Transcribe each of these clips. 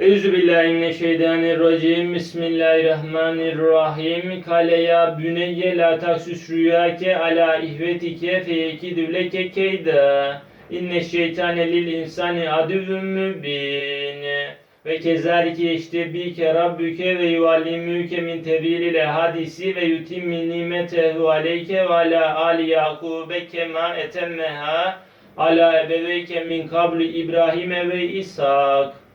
Euzubillahimineşşeytanirracim. Bismillahirrahmanirrahim. Kale ya büneyye la taksus rüyake ala ihvetike feyekidü leke keyda. İnne şeytane lil insani adüvün mübin. Ve kezalike işte bike rabbuke ve yuallimüke min tevilil hadisi ve yutimmi nimetehu aleyke ve ala ali yakube kema etemmeha ala ebeveyke min kabli İbrahim ve İshak.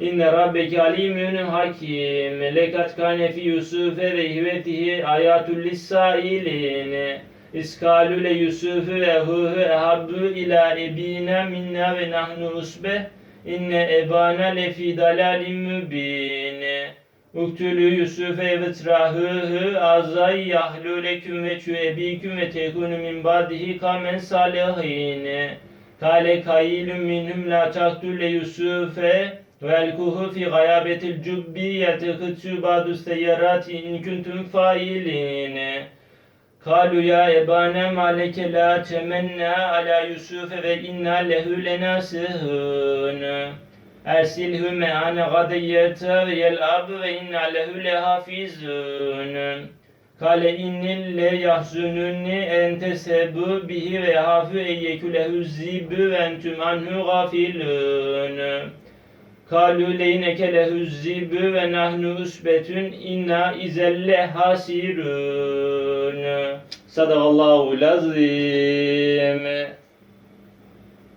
İnne rabbeke alimün hakim. Lekat kane fi Yusufe ve ihvetihi ayatul lissailin. İskalu le Yusufu ve huhu ehabbu ila ebina minna ve nahnu usbeh. İnne ebana lefi dalalin mübin. Uktülü Yusufe ve trahıhı azay yahlu leküm ve çüebiküm ve tekunu min badihi kamen salihin. Kale kailun minhum la taktule Yusufe velkuhu fi gayabetil cubbi yetekıtsu badu seyyarati in kuntum failin. Kalu ya ebane maleke la temenna ala Yusuf ve inna lehu lenasihun. Ersilhu me'ane gadiyete ve yel'ab ve inna lehu lehafizun. Kale innil le yahzununni en tesebu bihi ve hafu eyyekü lehu zibü ve entüm anhu gafilun. Kalu leyneke lehu zibü ve nahnu usbetün inna izelle hasirun. Sadakallahu lazim.